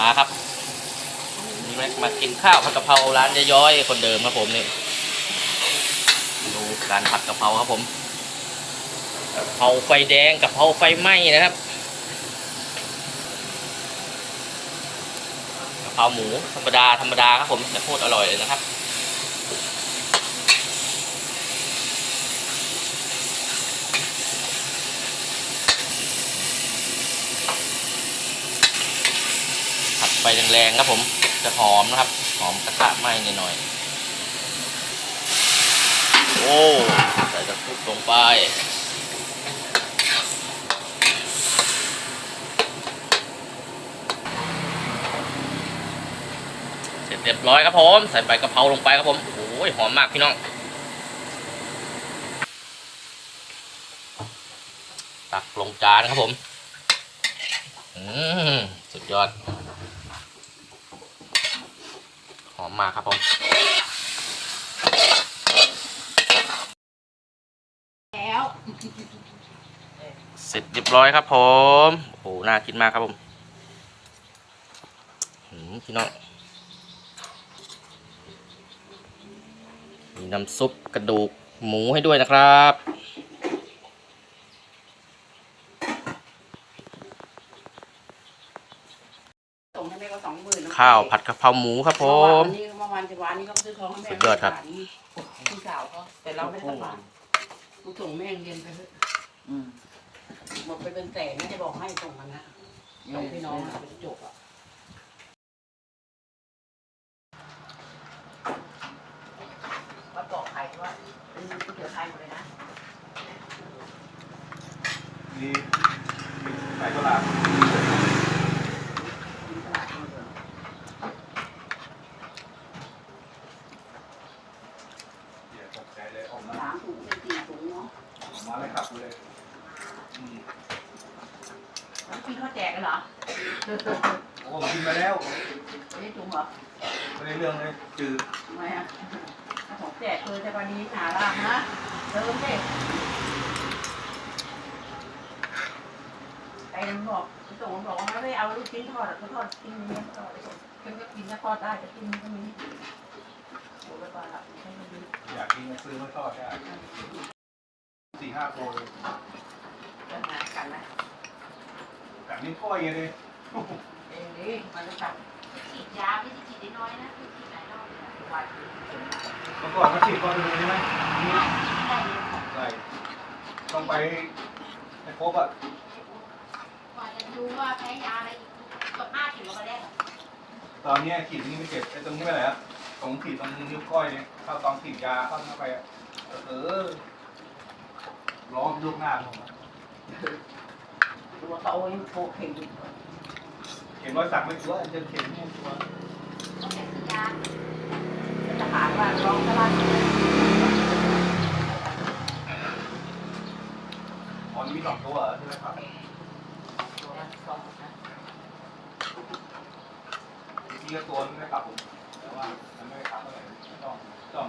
มาครับนี่มามากินข้าวผัดกะเพราร้านยายย้อยคนเดิมครับผมนี่ดูการผัดกะเพราครับผมกะเพราไฟแดงกะเพราไฟไหม้นะครับกะเพราหมูธรรมดาธรรมดาครับผมแต่โคตรอร่อยเลยนะครับ ฟแรงๆครับผมจะหอมนะครับ หอมกระทะไหม้หน่อยๆโอ้ใส่ตะกุบลงไปเสร็จเรียบร้อยครับผมใส่ใบกะเพราลงไปครับผมโอ้ยหอมมากพี่น้องตักลงจานครับผม อืม สุดยอด หอมมากครับผมแล้วเสร็จเรียบร้อยครับผม โอ้โหน่ากินมากครับผมหืมพี่น้องมีน้ำซุปกระดูกหมูให้ด้วยนะครับ ส่งให้แม่ก็สองหมื่นข้าวผัดกะเพราหมูครับผเมื่อวานมนี้เมื่อวานจะวานนี้ก็ซื้อของให้แม่สุดยอดครับ พี่สาวเขาแต่เราไม่ได้สักบาทกูส่งแม่เรียนไปเถอะอืมหมดไปเป็นแสนนะจะบอกให้ส่งกันนะส่งพี่น้องอะเป็นจบอะวัดเกาะไข่ว่าเป็นก๋วยเตี๋ยวไทยหมดเลยนะมีไก่ตลาด มีตลาดมาเลย เดี๋ยวตกใจเลยออกมา สามถุงเป็นสี่ถุงเนาะออกมาเลยขับเลยอืมแล้วพี่เขาแจกกันเหรอโอ้ผมกินมาแล้วไม่ได้ถุงเหรอไม่ได้เรื่องเลยจืดทำไมอะถ้าผมแจกเลยแต่วันนี้หาล่างนะเติมเด็ไอ้มันบอกพี่ส่งมันบอกว่าไม่เอาลูกชิ้นทอดอะเขาทอดกินอย่างเงี้ยทอดไปส่งฉันก็กินนะทอดได้แต่กินก็มีโอ้ไปก่อนละไม่ได้ดี อยากกินก็ ซื้อมาทอดได้สี่ห้าโลเลยจะหากันนะแต่นี่ก้อยไงเลยเองดิมันจะจับฉีดยาไม่ใช่ฉีดน้อยๆนะคือฉีดหลายรอบเลยนะวันเมื่อก่อนก็ฉีดก้อนหนึงใช่ไหมได้เลยค่ะใช่ต้องไปให้ครบอะกว่าจะดูว่าแพ้ยาอะไรอีกเกือบห้าสิบกว่าแรกอะตอนเนี้ยขีดนี่ไม่เก็บไอ้ตรงนี้ไปไหนอะ ตรงขีดตรงนิ้วก้อยเนี่ยเข้าตอนขีดยาเข้าเข้าไปอะเออร้องลูกหน้าผมอะตัวโตยังโผล่เข่งอยู่เห็นรอยสักไม่ตัวจะเข็นไม่ตัวต้องแค่ซื้อยาจะหาว่าร้องตลาดอ๋อนี่มีสองตัวเหรอใช่ไหมครับตัวละสองนะ ที่ก็ตัวนึงนะครับผม ว่ามันไม่ได้ขับเท่าไหร่ไม่ต้องต้อง